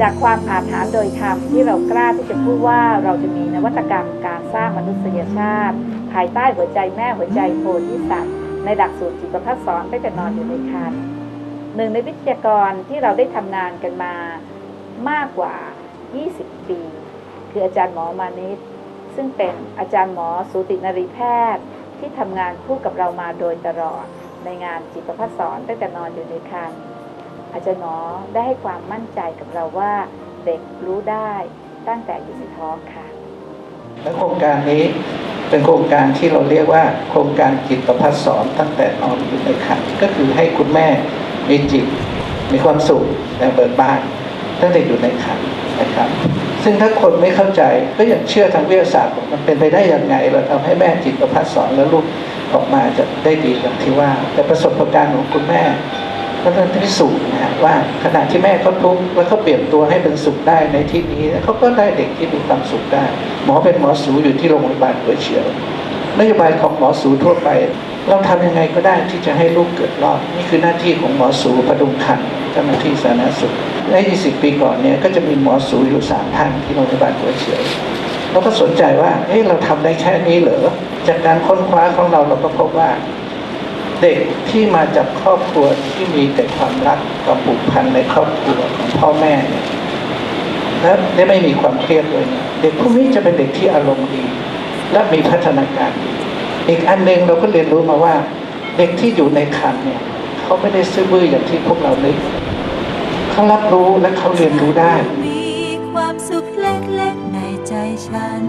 จากความอาถรรพ์โดยธรรมที่เรากล้าที่จะพูดว่าเราจะมีนวัตกรรมการสร้างมนุษยชาติ ภายใต้หัวใจแม่หัวใจโพธิสัตว์ในหลักสูตรจิตประพัฒสอนตั้งแต่นอนอยู่ในครรภ์หนึ่งในวิทยากรที่เราได้ทำงานกันมามากกว่า 20 ปี คืออาจารย์หมอมานิตซึ่งเป็นอาจารย์หมอสูตินรีแพทย์ ที่ทำงานคู่กับเรามาโดยตลอดในงานจิตประพัฒสอนตั้งแต่นอนอยู่ในครรภ์ อาจารย์หมอได้ให้ความมั่นใจกับเราว่าเด็กรู้ได้ตั้งแต่อยู่ในท้องค่ะ และโครงการนี้เป็นโครงการที่เราเรียกว่า โครงการจิตประพัฒสอนตั้งแต่นอนอยู่ในครรภ์ก็คือให้คุณแม่มีจิตมีความสุขและเบิกบานตั้งแต่อยู่ในครรภ์นะครับ ซึ่งถ้าคนไม่เข้าใจก็อยังเชื่อทางวิทยาศาสตร์มันเป็นไปได้ยังไง เราทำให้แม่จิตประพัฒสอนแล้วลูกออกมาจะได้ดีอย่างที่ว่า แต่ประสบการณ์ของคุณแม่ ก็เริ่มพิสูจน์นะฮะว่าขณะที่แม่เขาทุกข์แล้วเขาเปลี่ยนตัวให้เป็นสุขได้ในที่นี้เขาก็ได้เด็กที่มีความสุขได้ หมอเป็นหมอสูอยู่ที่โรงพยาบาลหัวเฉียวนโยบายของหมอสูทั่วไป เราทำยังไงก็ได้ที่จะให้ลูกเกิดรอดนี่คือหน้าที่ของหมอสูพดุงคันเจ้าหน้าที่สาธารณสุขใน 20 ปีก่อนเนี่ยก็จะมีหมอสูอยู่สามท่านที่โรงพยาบาลหัวเฉียวเราก็สนใจว่าเฮ้ยเราทำได้แค่นี้เหรอจากการค้นคว้าของเราเราก็พบว่า เด็กที่มาจากครอบครัวที่มีแต่ความรักความผูกพันในครอบครัวของพ่อแม่เนี่ยและได้ไม่มีความเครียดเลยเนี่ยเด็กพวกนี้จะเป็นเด็กที่อารมณ์ดี และมีพัฒนาการดีอีกอันหนึ่งเราก็เรียนรู้มาว่า เด็กที่อยู่ในคันเนี่ยเขาไม่ได้ซื่อบื้ออย่างที่พวกเรานึกเขารับรู้และเขาเรียนรู้ได้ มีความสุขเล็กๆในใจฉัน